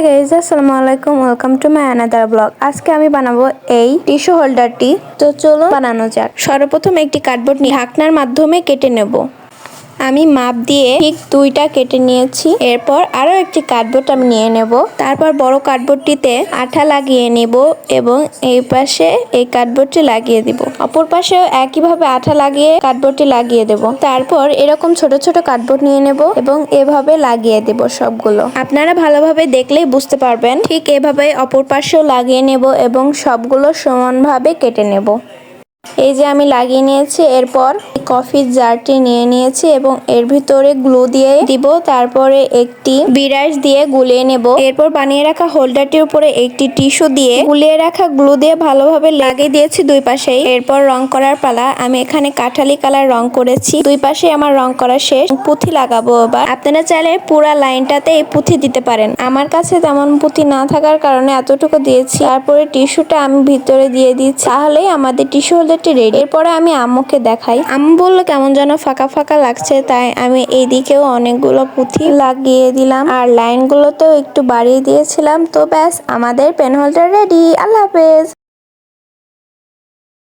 High guys আসসালামু আলাইকুম welcome to my another blog আজকে আমি বানাবো এই টিস্যু হোল্ডারটি তো চলো বানানো যাক। সর্বপ্রথম একটি কার্ডবোর্ড নিয়ে ঢাকনার মাধ্যমে কেটে নেব। আমি মাপ দিয়ে ঠিক দুইটা কেটে নিয়েছি। এরপর আরও একটি কার্ডবোর্ড আমি নিয়ে নেব। তারপর বড় কার্ডবোর্ডটিতে আঠা লাগিয়ে নেব এবং এই পাশে এই কার্ডবোর্ডটি লাগিয়ে দিব। অপর পাশেও একইভাবে আঠা লাগিয়ে কার্ডবোর্ডটি লাগিয়ে দেব। তারপর এরকম ছোট ছোট কার্ডবোর্ড নিয়ে নেব এবং এভাবে লাগিয়ে দেব সবগুলো। আপনারা ভালোভাবে দেখলেই বুঝতে পারবেন। ঠিক এভাবে অপর পাশেও লাগিয়ে নেব এবং সবগুলো সমানভাবে কেটে নেব। এই যে আমি লাগিয়ে নিয়েছি, এরপর কফির জারটি নিয়ে নিয়েছি এবং এর ভিতরে গ্লু দিয়ে দিব, তারপরে একটি বিরাস দিয়ে গুলিয়ে নেব। এরপর বানিয়ে রাখা হোল্ডারটির উপরে একটি টিস্যু দিয়ে গুলিয়ে রাখা গ্লু দিয়ে ভালোভাবে লাগিয়ে দিয়েছি দুই পাশেই। এরপর রং করার পালা, আমি এখানে কাঠালি কালার রং করেছি। দুই পাশে আমার রং করা শেষ। পুঁথি লাগাবো এবার। আপনারা চাইলে পুরা লাইনটাতে এই পুঁথি দিতে পারেন। আমার কাছে তেমন পুঁথি না থাকার কারণে এতটুকু দিয়েছি। তারপরে টিস্যুটা আমি ভিতরে দিয়ে দিচ্ছি। তাহলেই আমাদের টিস্যু হোল্ডারটি রেডি। এরপরে আমি আম্মুকে দেখাই। আম্মু বলল, কেমন যেন ফাঁকা ফাঁকা লাগছে, তাই আমি এইদিকেও অনেকগুলো পুঁথি লাগিয়ে দিলাম আর লাইনগুলোতেও একটু বাড়িয়ে দিয়েছিলাম। তো ব্যাস, আমাদের পেন হোল্ডার রেডি। আল্লাহ হাফেজ।